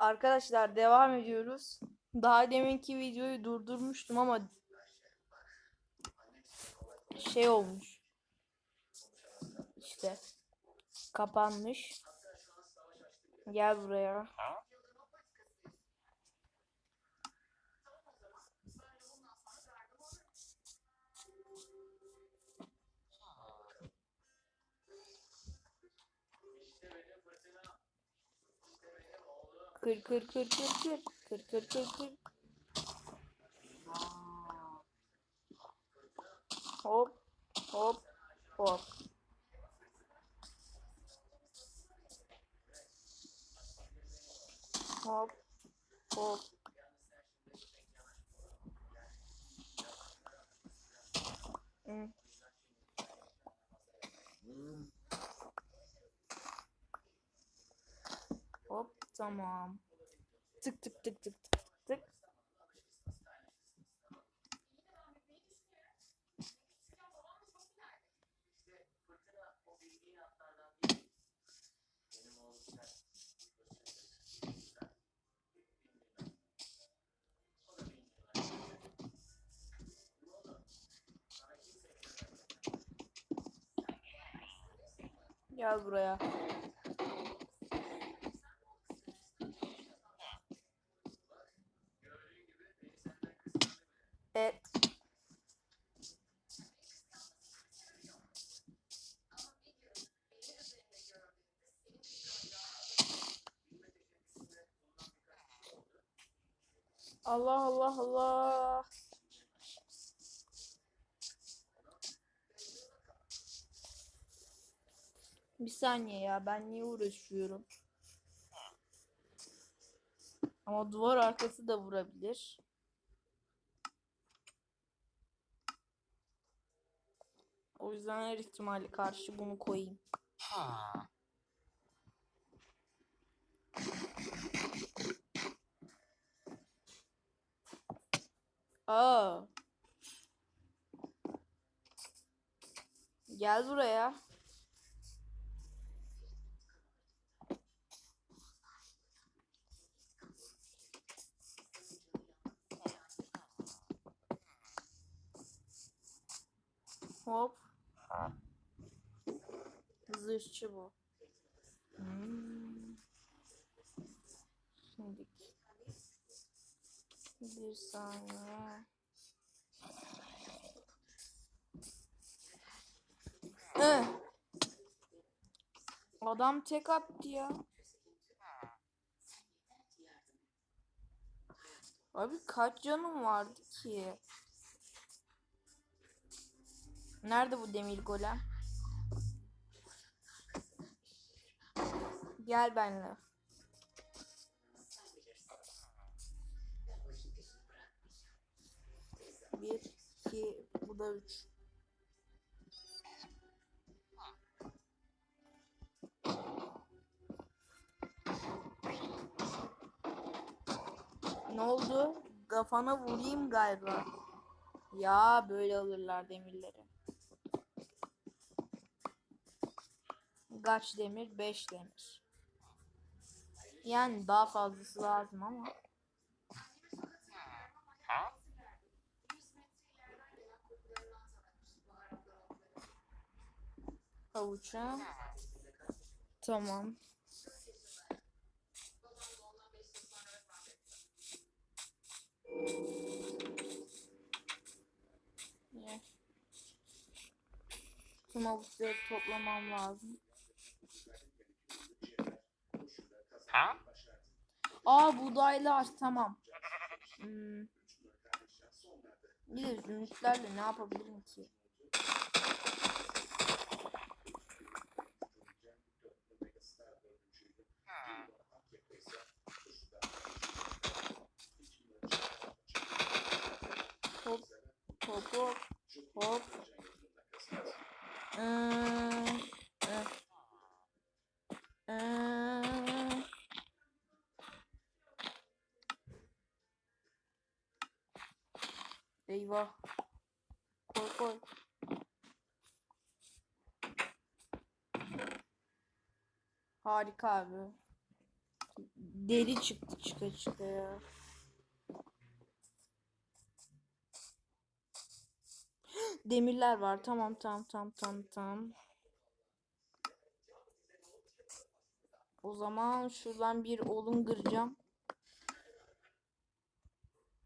Arkadaşlar devam ediyoruz. Daha deminki videoyu durdurmuştum ama şey olmuş. İşte kapanmış. Gel buraya. Kır kır kır kır kır. Kır kır kır kır. Hop hop hop. Hop hop. Mm. Tamam. Tık tık tık tık tık tık tık. Gel buraya. Allah Allah Allah. Bir saniye ya ben niye uğraşıyorum? Ama duvar arkası da vurabilir. O yüzden her ihtimali karşı bunu koyayım. Aa. Gel buraya. Hop. Zırhçı bu. Hmm. Şimdi bir saniye. Eh. Adam tek attı ya. Abi kaç canım vardı ki? Nerede bu demir golem? Gel benimle. Bir, iki, bu da üç. Ne oldu? Kafana vurayım galiba. Ya böyle alırlar demirleri. Kaç demir? 5 demir. Yani daha fazlası lazım ama. Havuça. Tamam. Ne? Tüm havuçları toplamam lazım. Aa buğdaylar tamam. Hmm. Bir de zümrütlerle ne yapabilirim ki? Hop hop hop hop. Ee, eh. Ee, Eyvah. Koy koy. Harika abi. Deri çıktı çıka çıka ya. Demirler var. Tamam tamam tamam tamam tamam. O zaman şuradan bir olun kıracağım.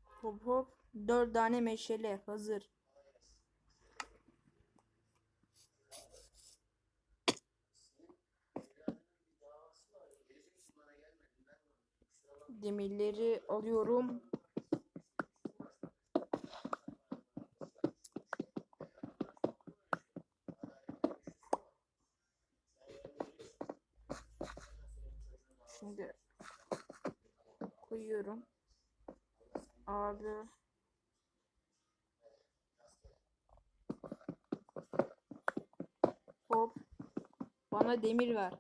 Hop hop. Dört tane meşale hazır. Demirleri alıyorum. Şimdi koyuyorum. Abi. Hop. Bana demir ver.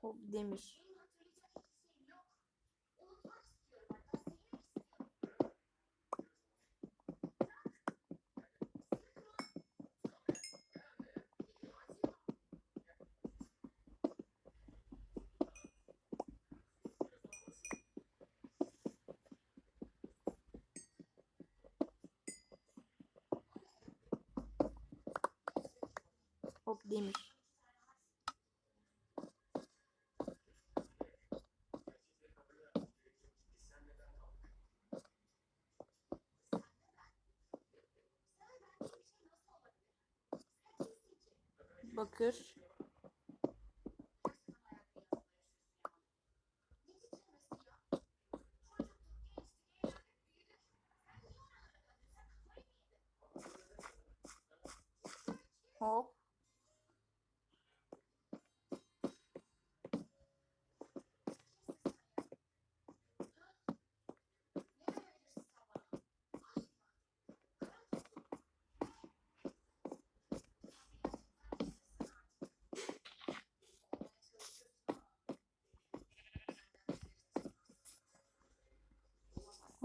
Hop demir. Hop demir. Bakır. Hop.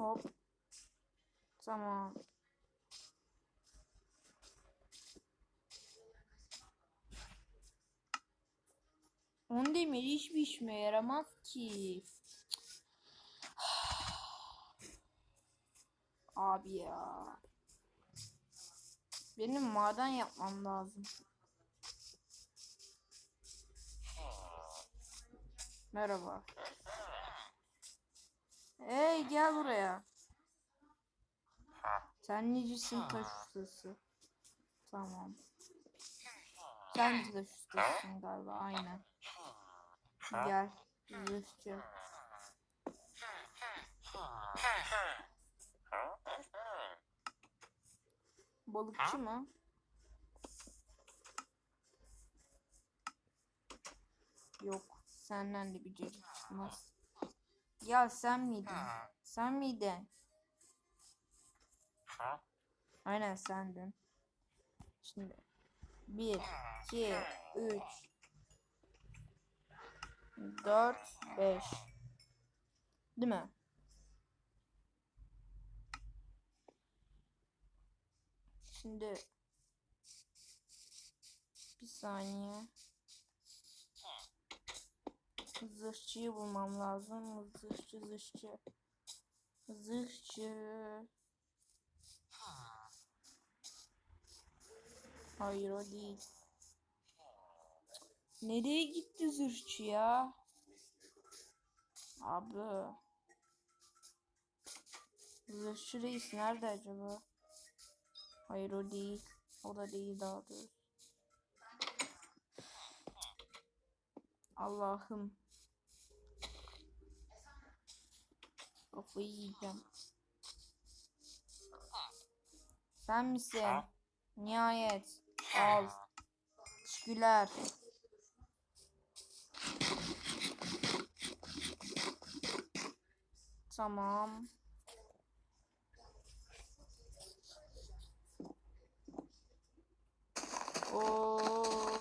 Hop. Tamam. On demir hiçbir işime yaramaz ki. Abi ya. Benim maden yapmam lazım. Merhaba. Hey gel buraya. Sen necisin taş ustası? Tamam. Sen de taş ustasısın galiba aynen. Gel. Zırhçı. Balıkçı mı? Yok. Senden de bir cacık çıkmaz. Ya sen miydin? Sen miydin? Aynen sendin. Şimdi 1 2 3 4 5 Değil mi? Şimdi bir saniye. Zırhçıyı bulmam lazım. Zırhçı zırhçı. Zırhçı. Hayır o değil. Nereye gitti zırhçı ya? Abi. Zırhçı reis nerede acaba? Hayır o değil. O da değil daha doğrusu. Allah'ım. Kafayı yiyeceğim. Sen misin? Nihayet. Al. Teşekkürler. Tamam. Oo.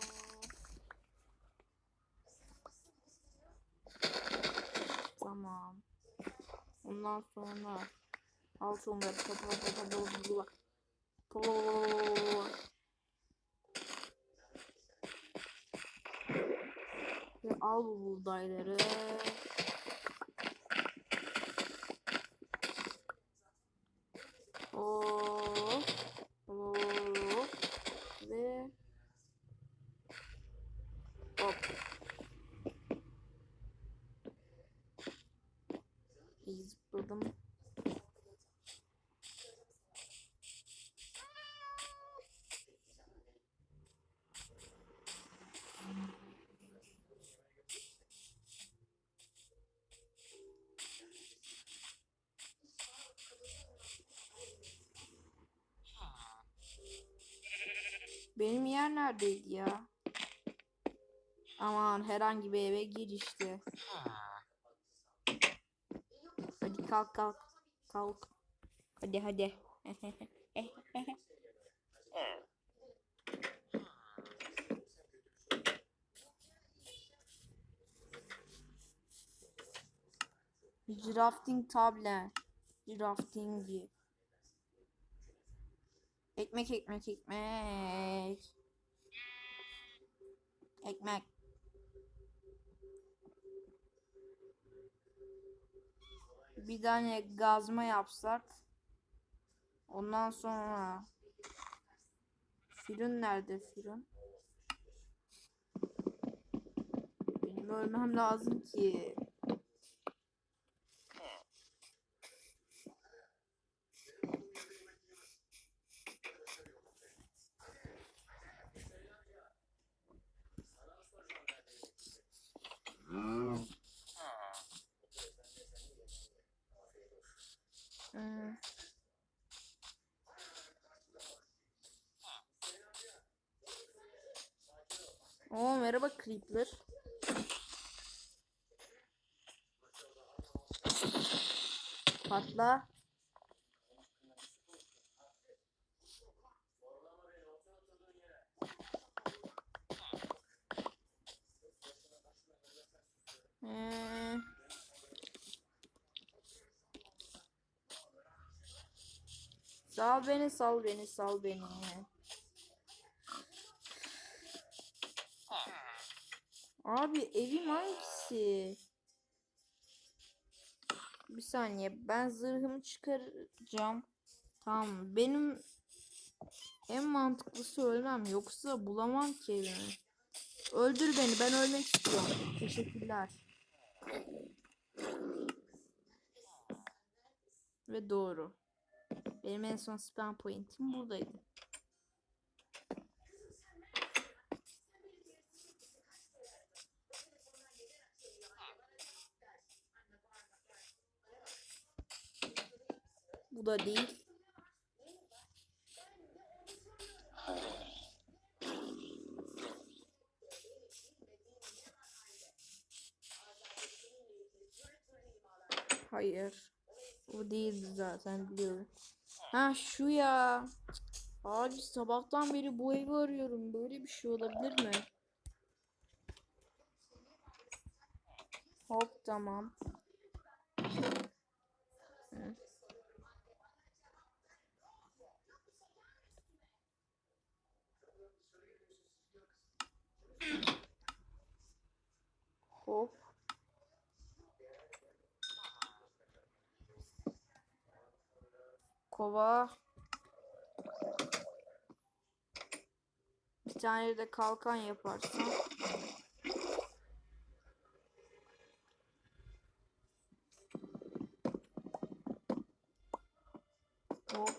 Tamam. Ondan sonra Al şunları. Pa, pa, pa, pa, pa, pa, pa. Pa. Ve al bu buğdayları. Hop. Hop. Ve hop. İyi zıpladım. Benim yer neredeydi ya? Aman herhangi bir eve gir işte. Hadi kalk kalk. Kalk. Hadi hadi. Drafting tablet. Drafting. Ekmek ekmek ekmek. Ekmek. Bir tane gazma yapsak. Ondan sonra Firun nerede Firun? Benim ölmem lazım ki. Hmm. Oo merhaba Creeper. Patla. Ee, Sal beni, sal beni, sal beni. Abi evim hangisi? Bir saniye ben zırhımı çıkaracağım. Tamam benim en mantıklısı ölmem yoksa bulamam ki evimi. Öldür beni ben ölmek istiyorum. Teşekkürler. Ve doğru. Benim en son spam point'im buradaydı. Bu da değil. Hayır. O değildi zaten biliyorum. Ha şu ya. Abi sabahtan beri bu evi arıyorum. Böyle bir şey olabilir mi? Hop tamam. Hop. Kova. Bir tane de kalkan yaparsam. Hop.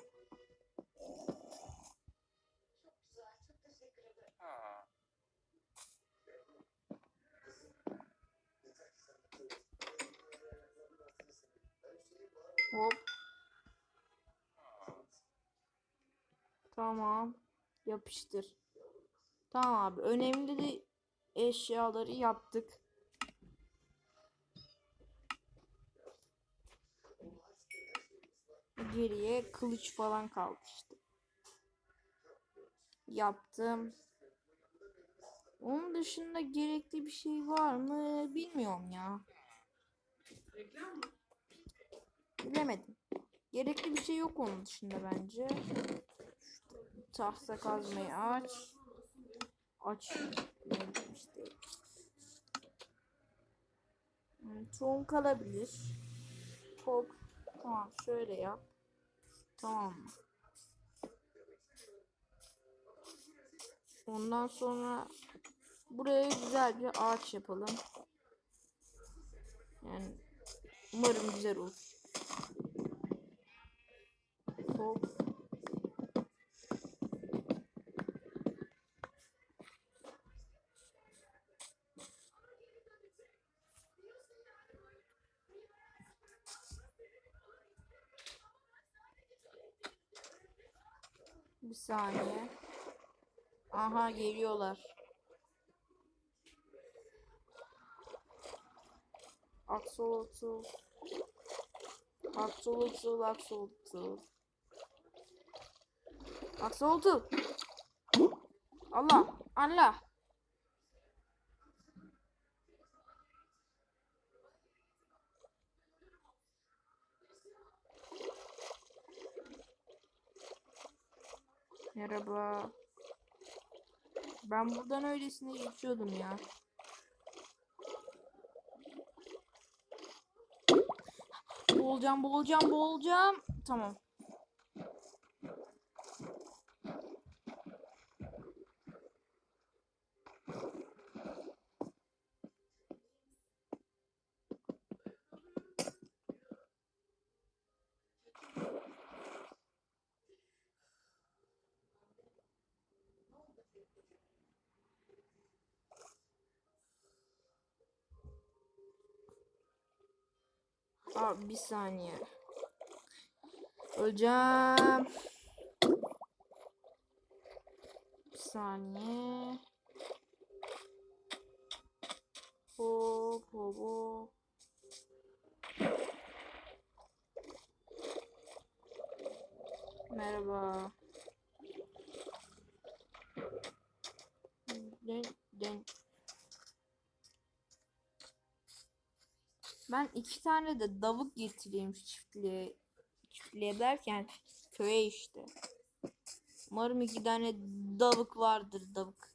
Hop. Tamam. Yapıştır. Tamam abi. Önemli de eşyaları yaptık. Geriye kılıç falan kaldı işte. Yaptım. Onun dışında gerekli bir şey var mı bilmiyorum ya. Bilemedim. Gerekli bir şey yok onun dışında bence. Tahta kazmayı aç. Aç. Ne. Hmm, Tohum kalabilir. Top. Tamam şöyle yap. Tamam mı? Ondan sonra buraya güzel bir ağaç yapalım. Yani umarım güzel olur. Hop. Bir saniye. Aha geliyorlar. Axolotl. Axolotl, Axolotl. Axolotl. Allah, Allah. Merhaba. Ben buradan öylesine geçiyordum ya. Boğulacağım, boğulacağım, boğulacağım. Tamam. Aa, bir saniye. Öleceğim. Bir saniye. Hop hop hop. Merhaba. Den, den. Ben iki tane de davuk getireyim çiftliğe. Çiftliğe derken köye işte. Umarım iki tane davuk vardır davuk.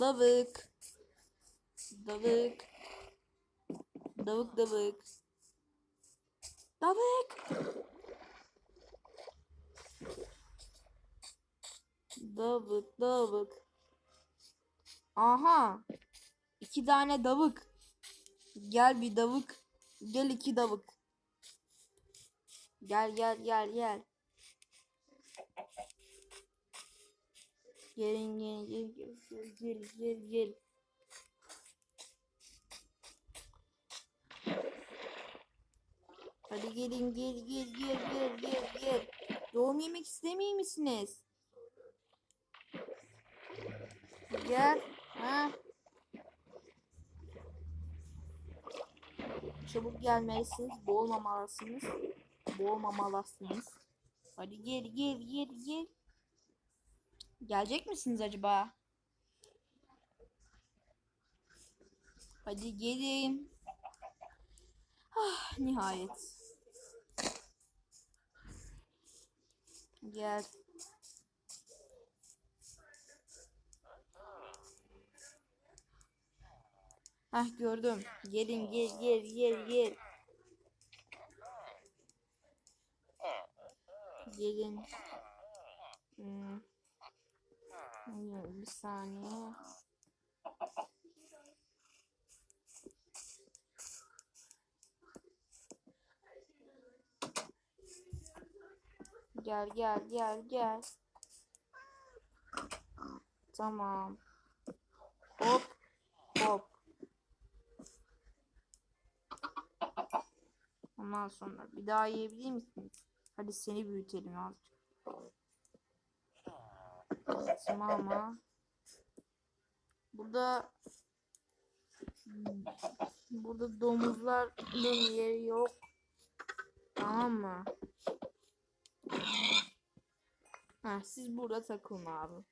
Davuk. Davuk. Davuk davuk. Davuk. Davuk davuk. Aha. İki tane davuk. Gel bir davuk. Gel iki davuk. Gel gel gel gel. Gelin gelin gel gel gel gel gel. Hadi gelin gel gel gel gel gel gel. Doğum yemek istemiyor misiniz? Gel. Ha. Çabuk gelmelisiniz. Boğulmamalısınız. Boğulmamalısınız. Hadi gel gel gel gel. Gelecek misiniz acaba? Hadi gelin. Ah, nihayet. Gel. Hah gördüm. Gelin gel gel gel gel. Gelin. Hmm. Bir saniye. Gel gel gel gel. Tamam. Hop. Ondan sonra bir daha yiyebilir misiniz? Hadi seni büyütelim azıcık. Tamam. Burada burada domuzların yeri yok. Tamam mı? Ha, siz burada takılın abi.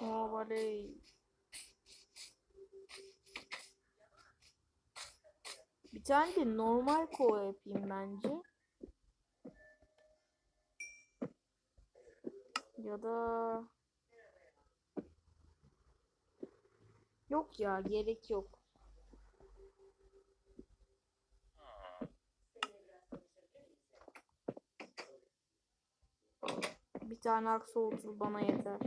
Oley. Bir tane de normal kova yapayım bence. Ya da Yok ya gerek yok. Bir tane aksolotl bana yeter.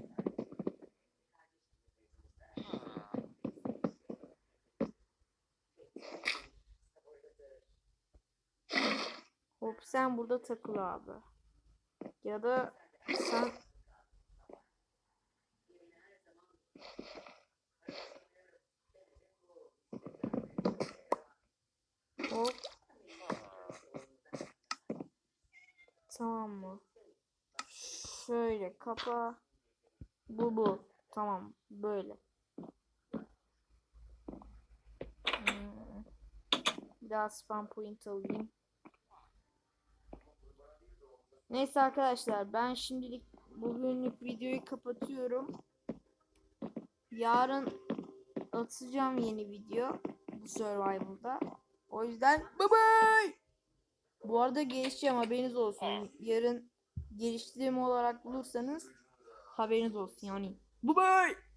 Hop sen burada takıl abi. Ya da sen Hop. Tamam mı? Şöyle kapa. Bu bu. Tamam. Böyle. Hmm. Bir daha spam point alayım. Neyse arkadaşlar ben şimdilik bugünlük videoyu kapatıyorum. Yarın atacağım yeni video bu survival'da. O yüzden bye bye. Bu arada gelişeceğim haberiniz olsun. Yarın geliştiğim olarak bulursanız haberiniz olsun yani. Bye bye.